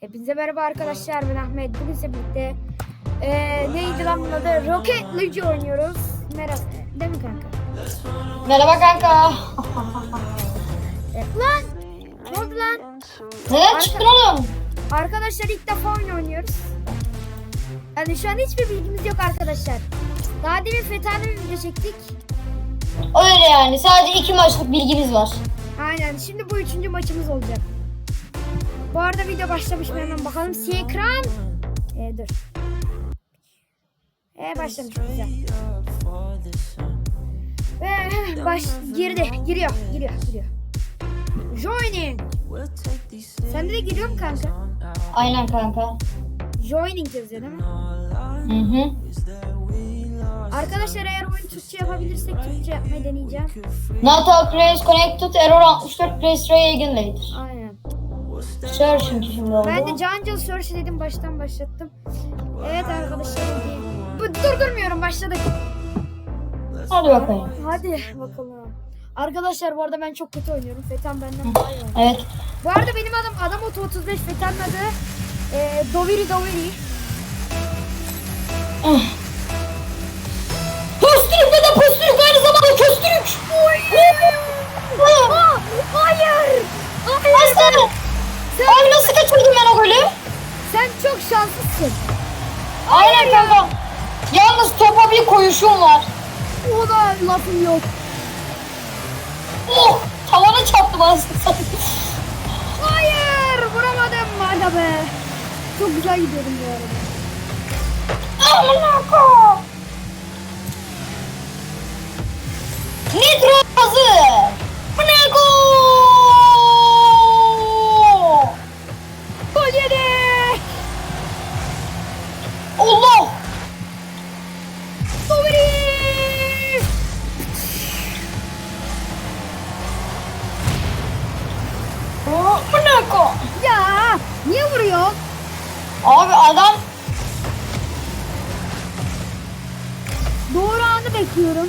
Hepinize merhaba arkadaşlar ben Ahmet. Bugün sizinle birlikte eee neydi lan bunun adı? Rocket League oynuyoruz. Merhaba. Değil mi kanka? Merhaba kanka. E, lan! Ne oldu lan? Neden çıktın oğlum? Arkadaşlar ilk defa oyun oynuyoruz. Yani şu an hiçbir bilgimiz yok arkadaşlar. Daha demin Fetha'nın bir video çektik. Öyle yani. Sadece iki maçlık bilgimiz var. Aynen. Şimdi bu üçüncü maçımız olacak. Bu arada video başlamış mı hemen bakalım. Si ekran. Ee, dur. Ee, başlamış güzel. Ve baş girdi. Giriyor. Giriyor. Giriyor. Joining. Sende de giriyor mu kanka? Aynen kanka. Joining yazıyor değil mi? Hı hı. Arkadaşlar eğer oyun Türkçe yapabilirsek Türkçe yapmayı deneyeceğim. NATO Place Connected Error 64 Place Ray Again later. Aynen. Search çünkü şimdi oldu. Ben de Cancel Search dedim baştan başlattım. Evet arkadaşlar. Bu, durdurmuyorum başladık. Hadi bakayım. Hadi bakalım. Arkadaşlar bu arada ben çok kötü oynuyorum. Fetan benden daha iyi oynuyor. Evet. Bu arada benim adım Adam Oto 35 Fetan'ın adı e, Doviri Doviri. Pöstürük ve de pöstürük aynı zamanda köstürük. Aa, hayır! Hayır! Aslanım. Abi nasıl kaçırdım ben o golü? Sen çok şanslısın. Aynen kanka. Yalnız topa bir koyuşum var. O da lafım yok. Oh! Tavana çarptım aslında. Hayır! Vuramadım hala be. Çok güzel gidiyordum bu arada. Doğru anı bekliyorum.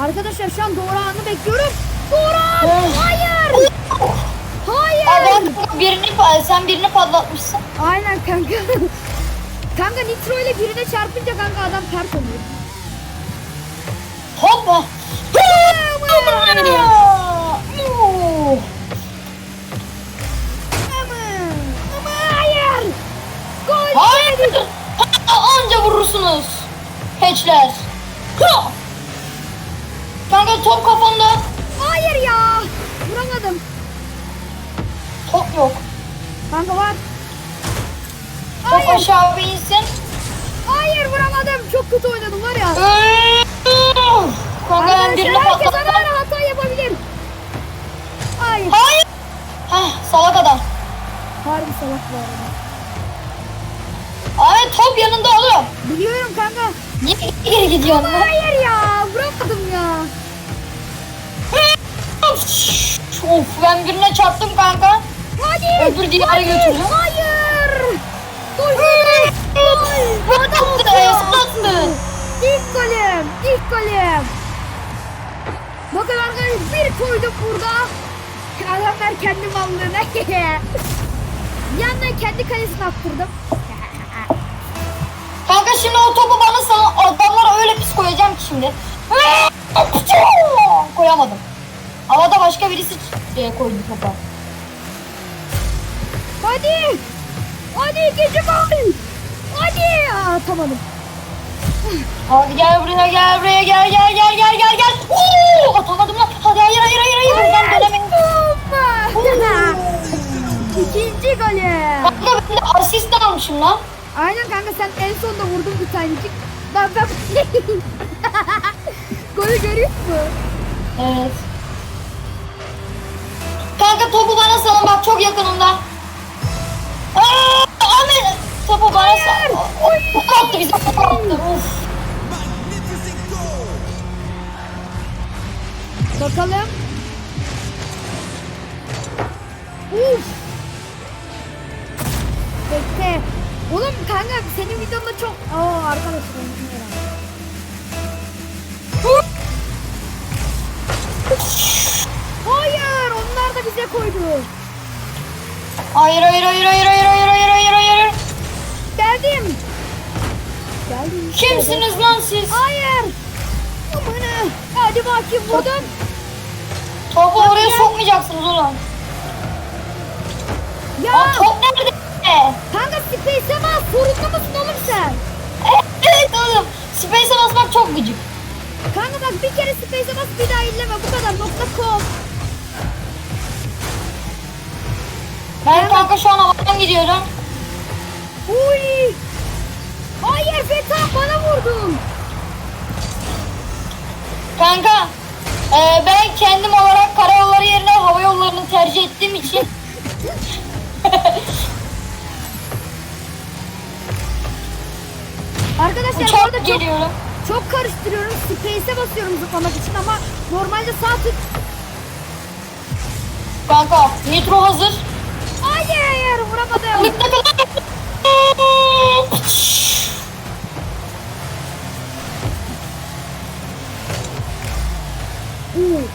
Arkadaşlar şu an doğru anı bekliyorum. Doğru an! Oh. Hayır! Hayır! adam birini sen birini patlatmışsın. Aynen kanka. kanka nitro ile birine çarpınca kanka adam pert oluyor. Hoppa. Ama, Hayır. Anca vurursunuz. Hatchler. Kanka top kafanda. Hayır ya! Vuramadım. Top yok. Kanka var. Top Hayır! aşağı bir insin. Hayır vuramadım. Çok kötü oynadım var ya. Kanka ben birini herkes patlattım. ara ara hata yapabilir. Hayır. Hayır. Heh, salak adam. Harbi salak bu arada. Top yanında oğlum. Biliyorum kanka. Niye geri gidiyorsun lan? Hayır ya. Vuramadım ya. Of ben birine çarptım kanka. Hadi. Öbür Hadi. götürdüm. Hayır. Gol. Bu attı, ıslattı. İlk golüm. İlk golüm. Bakın arkadaşlar bir koydum burada. Adamlar kendi mallığına. Yandan kendi kalesine attırdım. Şimdi o topu bana sana adamlara öyle pis koyacağım ki şimdi. Koyamadım. Havada başka birisi e, koydu topa. Hadi. Hadi ikinci gol. Hadi. Aa, atamadım. Hadi gel buraya gel buraya gel gel gel gel gel gel. Oo, atamadım lan. Hadi hayır hayır hayır hayır. Ben dönemedim. İkinci golü. Kanka ben de asist almışım lan. Aynen kanka sen en sonda vurdun bir tanecik. Ben ben Golü görüyor musun? Evet. Kanka topu bana salın bak çok yakınımda. Aa, Ahmet topu bana sal. O attı attı. Of. Bakalım. Uf. Bekle. Oğlum kanka senin videonda çok... Aa arkadaşlar. Hayır. bize koydu. Hayır hayır hayır hayır hayır hayır hayır hayır hayır. Geldim. Geldim. Kimsiniz lan siz? Hayır. Amanı. Hadi bakayım vurdum. Topu oraya sokmayacaksınız ulan. Ya Aa, top nerede? Kanka space'e bas. Sorunlu musun oğlum sen? Evet oğlum. Space'e basmak çok gıcık. Kanka bak bir kere space'e bas bir daha elleme bu kadar nokta com. Ben kanka şu an havadan gidiyorum. Uy. Hayır Feta bana vurdun. Kanka e, ben kendim olarak karayolları yerine hava yollarını tercih ettiğim için Arkadaşlar uçak arada çok, geliyorum. çok karıştırıyorum. Space'e basıyorum zıplamak için ama normalde sağ tık. Kanka nitro hazır. Hayır vuramadım.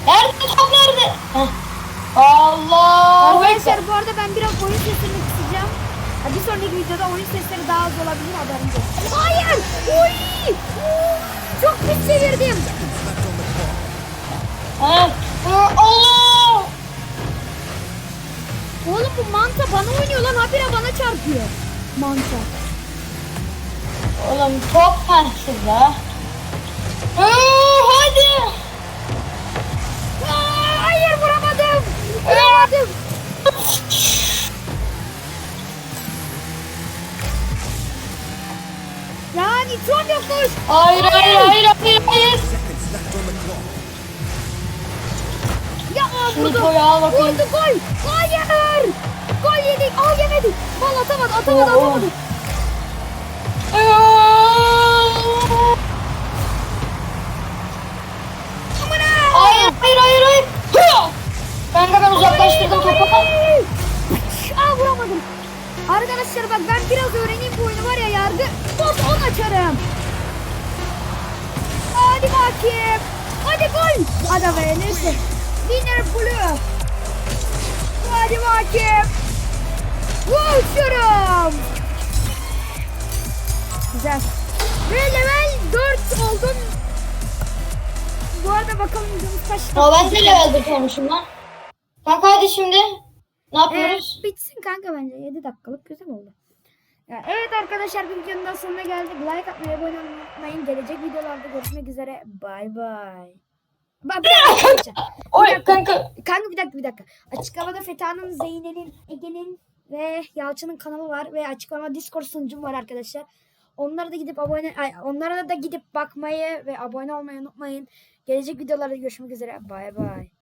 Nerede top nerede? Allah. Arkadaşlar bu arada ben biraz oyun sesini Bir sonraki videoda oyun sesleri daha az olabilir haberiniz olsun. Hayır! Uy! Çok pis çevirdim. Heh. Allah. Oğlum bu manta bana oynuyor lan habire bana çarpıyor. Manta. Oğlum top ha Şu nitroyu al bakayım. Vurdu gol. Hayır. Gol yedik. Aa yemedik. Bal atamadı atamadı Oo. atamadı. Aman ha. Hayır hayır hayır hayır. Ben uzaklaştırdım topu. Aa vuramadım. Arkadaşlar bak ben biraz öğreneyim bu oyunu var ya yargı. Bot 10 açarım. Hadi bakayım. Hadi gol. Hadi be neyse. Winner blue. Hadi bakayım. Uçuyorum. Güzel. Ve level 4 oldum. Bu arada bakalım videomuz kaç Ya ben de level 4 olmuşum lan. Kanka hadi şimdi. Ne yapıyoruz? Evet, bitsin kanka bence. 7 dakikalık güzel oldu. Ya, evet arkadaşlar videonun sonuna geldik. Like atmayı, abone olmayı unutmayın. Gelecek videolarda görüşmek üzere. Bay bay. Bak bir dakika. Oy bir dakika. kanka. Kanka bir dakika bir dakika. Açıklamada Fetha'nın, Zeynel'in, Ege'nin ve Yalçın'ın kanalı var ve açıklama Discord sunucum var arkadaşlar. Onlara da gidip abone ay, onlara da gidip bakmayı ve abone olmayı unutmayın. Gelecek videolarda görüşmek üzere. Bay bay.